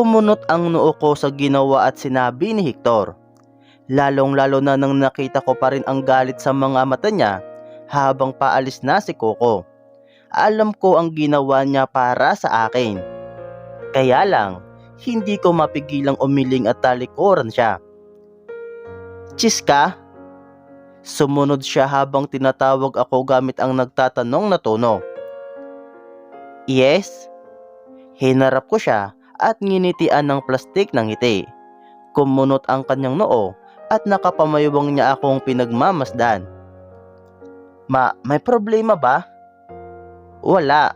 Kumunot ang noo ko sa ginawa at sinabi ni Hector. Lalong-lalo na nang nakita ko pa rin ang galit sa mga mata niya habang paalis na si Coco. Alam ko ang ginawa niya para sa akin. Kaya lang, hindi ko mapigilang umiling at talikuran siya. Chiska? Sumunod siya habang tinatawag ako gamit ang nagtatanong na tono. Yes? Hinarap ko siya at nginitian ng plastik ng ngiti. Kumunot ang kanyang noo at nakapamayawang niya akong pinagmamasdan. Ma, may problema ba? Wala.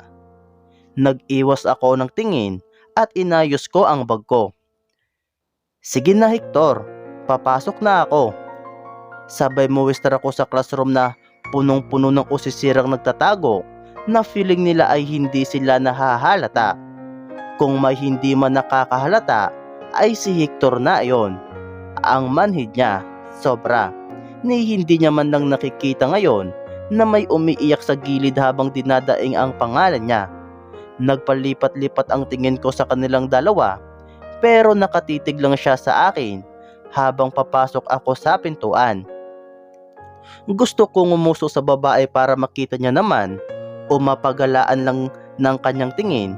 Nag-iwas ako ng tingin at inayos ko ang bag ko. Sige na Hector, papasok na ako. Sabay muwister ako sa classroom na punong-puno ng usisirang nagtatago na feeling nila ay hindi sila nahahalata. Kung may hindi man nakakahalata ay si Hector na ayon. Ang manhid niya, sobra. Ni hindi niya man lang nakikita ngayon na may umiiyak sa gilid habang dinadaing ang pangalan niya. Nagpalipat-lipat ang tingin ko sa kanilang dalawa pero nakatitig lang siya sa akin habang papasok ako sa pintuan. Gusto kong umuso sa babae para makita niya naman o mapagalaan lang ng kanyang tingin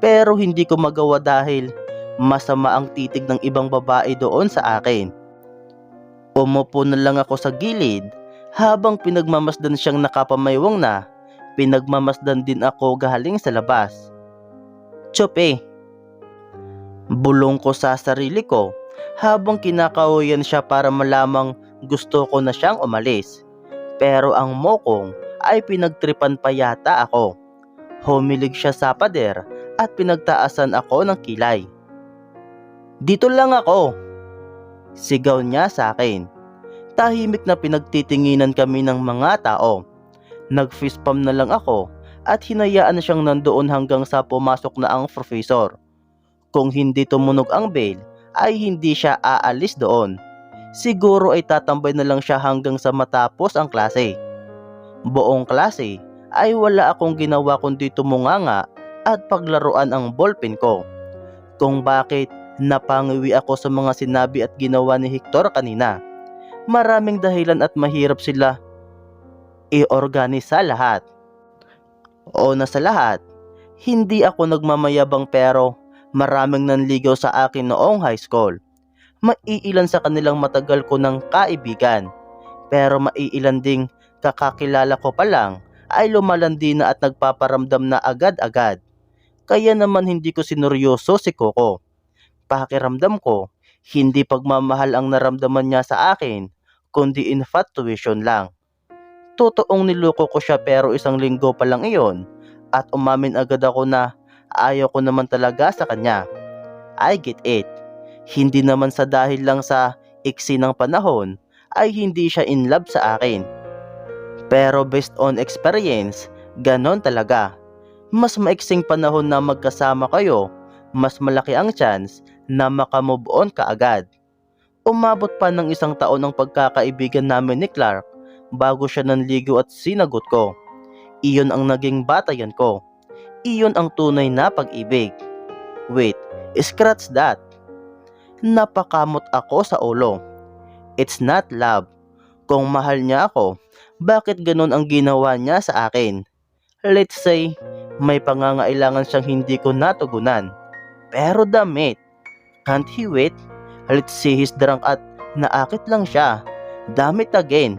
pero hindi ko magawa dahil masama ang titig ng ibang babae doon sa akin. Umupo na lang ako sa gilid habang pinagmamasdan siyang nakapamaywang na, pinagmamasdan din ako galing sa labas. Tsope! Bulong ko sa sarili ko habang kinakahuyan siya para malamang gusto ko na siyang umalis. Pero ang mokong ay pinagtripan pa yata ako. Humilig siya sa pader at pinagtaasan ako ng kilay. Dito lang ako! Sigaw niya sa akin. Tahimik na pinagtitinginan kami ng mga tao. Nag-fistpump na lang ako at hinayaan na siyang nandoon hanggang sa pumasok na ang professor. Kung hindi tumunog ang bell, ay hindi siya aalis doon. Siguro ay tatambay na lang siya hanggang sa matapos ang klase. Buong klase ay wala akong ginawa kundi tumunganga at paglaruan ang ballpen ko. Kung bakit napangiwi ako sa mga sinabi at ginawa ni Hector kanina. Maraming dahilan at mahirap sila i-organisa lahat. O na sa lahat, hindi ako nagmamayabang pero maraming nanligaw sa akin noong high school. Maiilan sa kanilang matagal ko ng kaibigan. Pero maiilan ding kakakilala ko pa lang ay lumalandi na at nagpaparamdam na agad-agad. Kaya naman hindi ko sineryoso si Coco. Pakiramdam ko, hindi pagmamahal ang naramdaman niya sa akin, kundi infatuation lang. Totoong niloko ko siya pero isang linggo pa lang iyon at umamin agad ako na ayaw ko naman talaga sa kanya. I get it. Hindi naman sa dahil lang sa iksi ng panahon ay hindi siya in love sa akin. Pero based on experience, ganon talaga. Mas maiksing panahon na magkasama kayo, mas malaki ang chance na makamove on ka agad. Umabot pa ng isang taon ang pagkakaibigan namin ni Clark bago siya nanligo at sinagot ko. Iyon ang naging batayan ko. Iyon ang tunay na pag-ibig. Wait, scratch that. Napakamot ako sa ulo. It's not love. Kung mahal niya ako, bakit ganun ang ginawa niya sa akin? Let's say, may pangangailangan siyang hindi ko natugunan. Pero damit, can't he wait? Let's see his drunk at naakit lang siya. Damit again.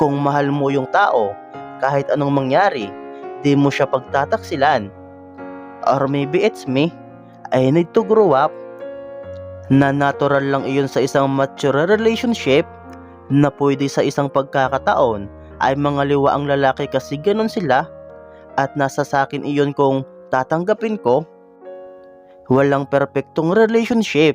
Kung mahal mo yung tao, kahit anong mangyari, di mo siya pagtataksilan. Or maybe it's me. I need to grow up. Na natural lang iyon sa isang mature relationship na pwede sa isang pagkakataon ay mga liwa ang lalaki kasi ganun sila at nasa sakin iyon kung tatanggapin ko. Walang perpektong relationship.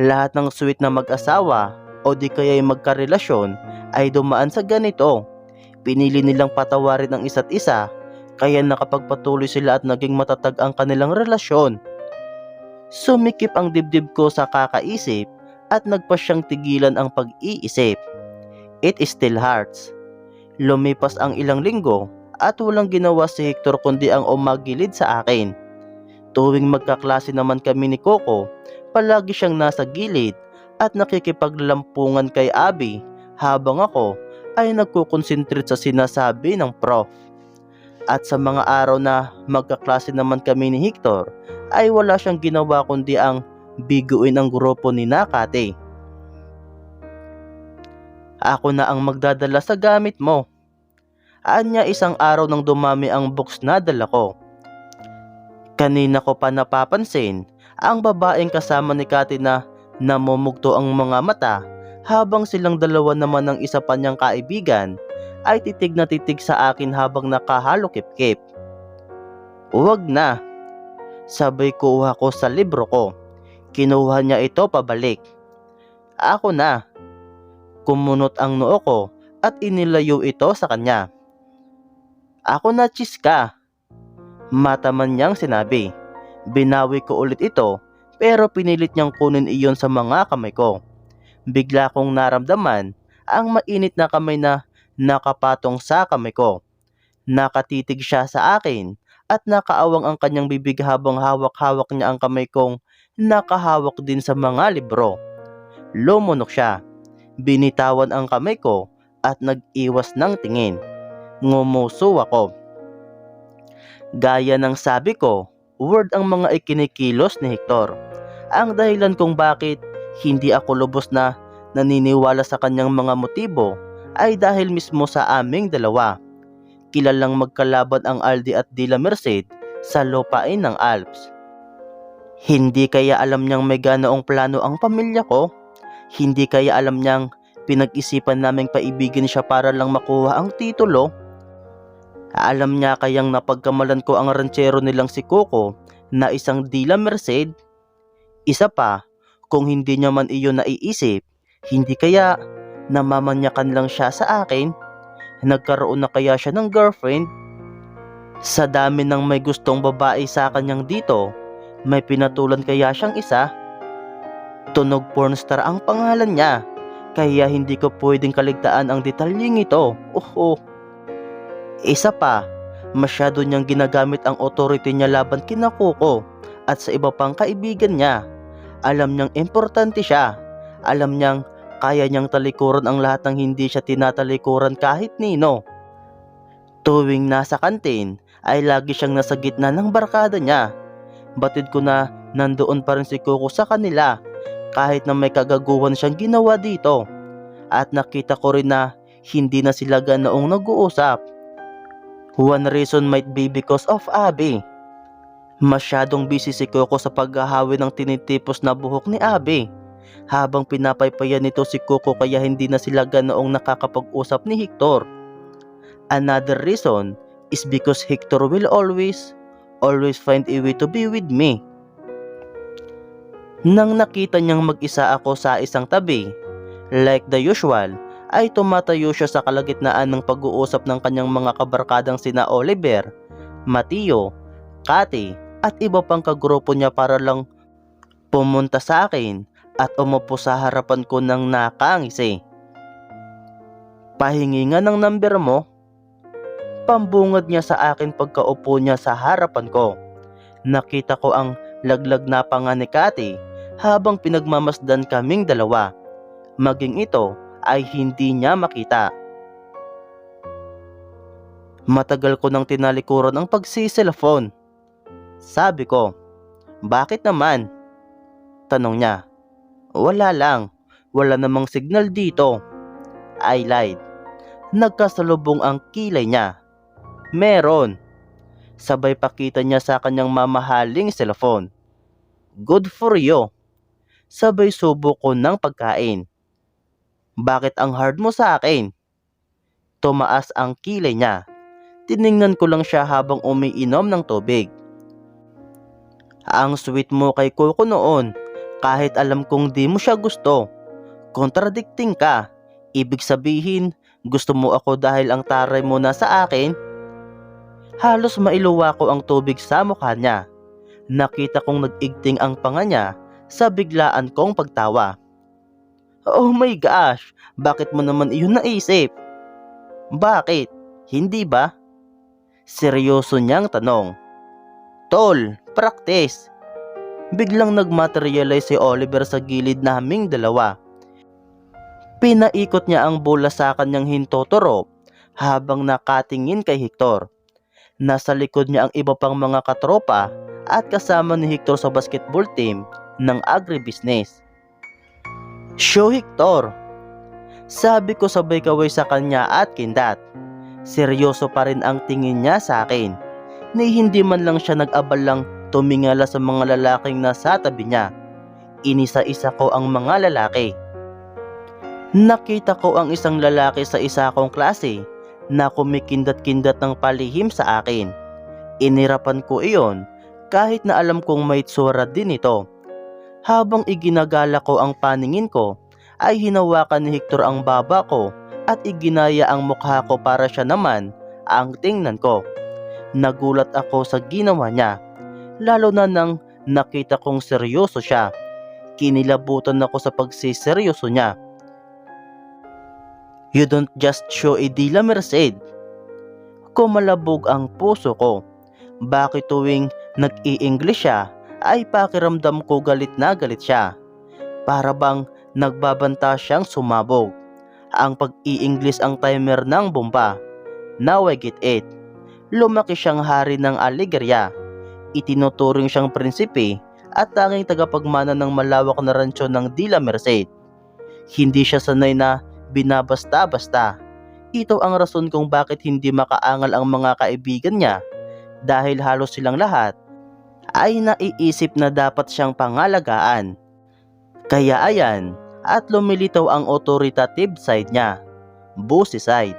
Lahat ng sweet na mag-asawa o di kaya'y magkarelasyon ay dumaan sa ganito. Pinili nilang patawarin ang isa't isa kaya nakapagpatuloy sila at naging matatag ang kanilang relasyon. Sumikip ang dibdib ko sa kakaisip at nagpa siyang tigilan ang pag-iisip. It still hurts. Lumipas ang ilang linggo at walang ginawa si Hector kundi ang umagilid sa akin. Tuwing magkaklase naman kami ni Coco, palagi siyang nasa gilid at nakikipaglampungan kay Abby habang ako ay nagkukonsentrate sa sinasabi ng prof. At sa mga araw na magkaklase naman kami ni Hector, ay wala siyang ginawa kundi ang biguin ang grupo ni Nakate. Ako na ang magdadala sa gamit mo. Anya isang araw nang dumami ang books na dala ko. Kanina ko pa napapansin ang babaeng kasama ni Kati na namumugto ang mga mata habang silang dalawa naman ng isa pa niyang kaibigan ay titig na titig sa akin habang nakahalokip-kip. Huwag na. Sabay kuha ko sa libro ko. Kinuha niya ito pabalik. Ako na. Kumunot ang noo ko at inilayo ito sa kanya. Ako na chiska. Mata man niyang sinabi. Binawi ko ulit ito pero pinilit niyang kunin iyon sa mga kamay ko. Bigla kong naramdaman ang mainit na kamay na nakapatong sa kamay ko. Nakatitig siya sa akin at nakaawang ang kanyang bibig habang hawak-hawak niya ang kamay kong nakahawak din sa mga libro. Lumunok siya. Binitawan ang kamay ko at nag-iwas ng tingin. Ngumuso ako. Gaya ng sabi ko, word ang mga ikinikilos ni Hector. Ang dahilan kung bakit hindi ako lubos na naniniwala sa kanyang mga motibo ay dahil mismo sa aming dalawa. Kilalang magkalaban ang Aldi at Dila Merced sa lupain ng Alps. Hindi kaya alam niyang may ganoong plano ang pamilya ko? Hindi kaya alam niyang pinag-isipan naming paibigin siya para lang makuha ang titulo? Alam niya kayang napagkamalan ko ang ranchero nilang si Coco na isang Dila Merced? Isa pa, kung hindi niya man iyon naiisip, hindi kaya namamanyakan lang siya sa akin? Nagkaroon na kaya siya ng girlfriend? Sa dami ng may gustong babae sa kanyang dito, may pinatulan kaya siyang isa? Tunog pornstar ang pangalan niya, kaya hindi ko pwedeng kaligtaan ang detalyeng ito. Oho. Isa pa, masyado niyang ginagamit ang authority niya laban kina Coco at sa iba pang kaibigan niya. Alam niyang importante siya. Alam niyang kaya niyang talikuran ang lahat ng hindi siya tinatalikuran kahit nino. Tuwing nasa kantin ay lagi siyang nasa gitna ng barkada niya. Batid ko na nandoon pa rin si Coco sa kanila kahit na may kagaguhan siyang ginawa dito. At nakita ko rin na hindi na sila ganoong nag-uusap. One reason might be because of Abby. Masyadong busy si Coco sa paghahawi ng tinitipos na buhok ni Abby. Habang pinapaypayan nito si Coco kaya hindi na sila ganoong nakakapag-usap ni Hector. Another reason is because Hector will always, always find a way to be with me. Nang nakita niyang mag-isa ako sa isang tabi, like the usual, ay tumatayo siya sa kalagitnaan ng pag-uusap ng kanyang mga kabarkadang sina Oliver, Mateo, Kati at iba pang kagrupo niya para lang pumunta sa akin at umupo sa harapan ko ng nakangisi. Pahingi nga ng number mo. Pambungad niya sa akin pagkaupo niya sa harapan ko. Nakita ko ang laglag na panga ni Kati habang pinagmamasdan kaming dalawa. Maging ito ay hindi niya makita. Matagal ko nang tinalikuran ang pagsiselfone. Sabi ko, bakit naman? Tanong niya, wala lang, wala namang signal dito. I lied. Nagkasalubong ang kilay niya. Meron. Sabay pakita niya sa kanyang mamahaling cellphone. Good for you. Sabay subo ko ng pagkain. Bakit ang hard mo sa akin? Tumaas ang kilay niya. Tiningnan ko lang siya habang umiinom ng tubig. Ang sweet mo kay Coco noon, kahit alam kong di mo siya gusto. Contradicting ka. Ibig sabihin, gusto mo ako dahil ang taray mo na sa akin? Halos mailuwa ko ang tubig sa mukha niya. Nakita kong nag-igting ang panga niya sa biglaan kong pagtawa. Oh my gosh, bakit mo naman iyon naisip? Bakit? Hindi ba? Seryoso niyang tanong. Tol, practice. Biglang nagmaterialize si Oliver sa gilid naming dalawa. Pinaikot niya ang bola sa kanyang hintotoro habang nakatingin kay Hector. Nasa likod niya ang iba pang mga katropa at kasama ni Hector sa basketball team ng agribusiness. Show Hector! Sabi ko sabay kaway sa kanya at kindat. Seryoso pa rin ang tingin niya sa akin. Ni hindi man lang siya nag-abalang tumingala sa mga lalaking nasa tabi niya. Inisa-isa ko ang mga lalaki. Nakita ko ang isang lalaki sa isa kong klase na kumikindat-kindat ng palihim sa akin. Inirapan ko iyon kahit na alam kong may tsura din ito. Habang iginagala ko ang paningin ko, ay hinawakan ni Hector ang baba ko at iginaya ang mukha ko para siya naman ang tingnan ko. Nagulat ako sa ginawa niya, lalo na nang nakita kong seryoso siya. Kinilabutan ako sa pagsiseryoso niya. You don't just show a Dila Merced. Kumalabog ang puso ko. Bakit tuwing nag-i-English siya ay pakiramdam ko galit na galit siya. Para bang nagbabanta siyang sumabog. Ang pag-i-English ang timer ng bomba. Now I get it. Lumaki siyang hari ng Aligria. Itinuturing siyang prinsipe at tanging tagapagmana ng malawak na rancho ng Dila Merced. Hindi siya sanay na binabasta-basta. Ito ang rason kung bakit hindi makaangal ang mga kaibigan niya dahil halos silang lahat ay naiisip na dapat siyang pangalagaan. Kaya ayan, at lumilitaw ang authoritative side niya, bossy side.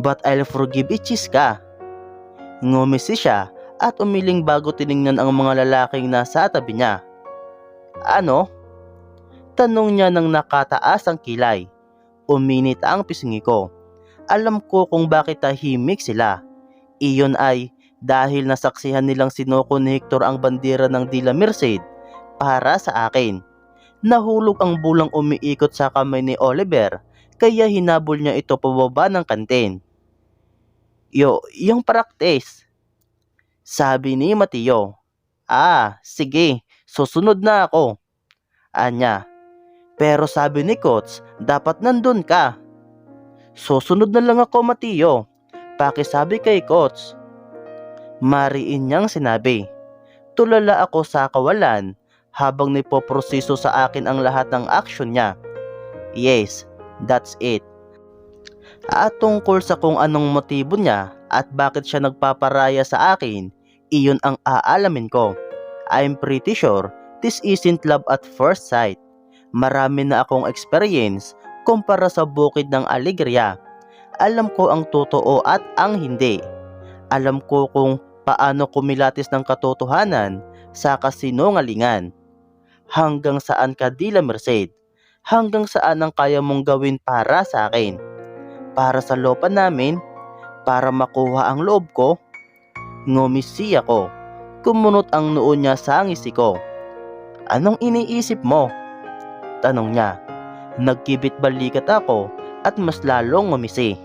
But I'll forgive Ichiska. Ngumisi siya at umiling bago tiningnan ang mga lalaking nasa tabi niya. Ano? Tanong niya nang nakataas ang kilay. Uminit ang pisngi ko. Alam ko kung bakit tahimik sila. Iyon ay dahil nasaksihan nilang sinuko ni Hector ang bandera ng Dila Merced para sa akin. Nahulog ang bulang umiikot sa kamay ni Oliver kaya hinabol niya ito pababa ng kantin. Yo, yung practice. Sabi ni Mateo. Ah, sige, susunod na ako. Anya. Pero sabi ni Coach, dapat nandun ka. Susunod na lang ako, Mateo. Pakisabi kay Coach. Mariin niyang sinabi. Tulala ako sa kawalan habang nipoproseso sa akin ang lahat ng action niya. Yes, that's it. At tungkol sa kung anong motibo niya at bakit siya nagpaparaya sa akin, iyon ang aalamin ko. I'm pretty sure this isn't love at first sight. Marami na akong experience kumpara sa bukid ng Alegria. Alam ko ang totoo at ang hindi. Alam ko kung paano kumilatis ng katotohanan sa kasinungalingan. Hanggang saan ka Dila Merced? Hanggang saan ang kaya mong gawin para sa akin? Para sa lopa namin? Para makuha ang loob ko? Ngumisi ako. Kumunot ang noo niya sa ngisi ko. Anong iniisip mo? Tanong niya. Nagkibit balikat ako at mas lalong ngumisi.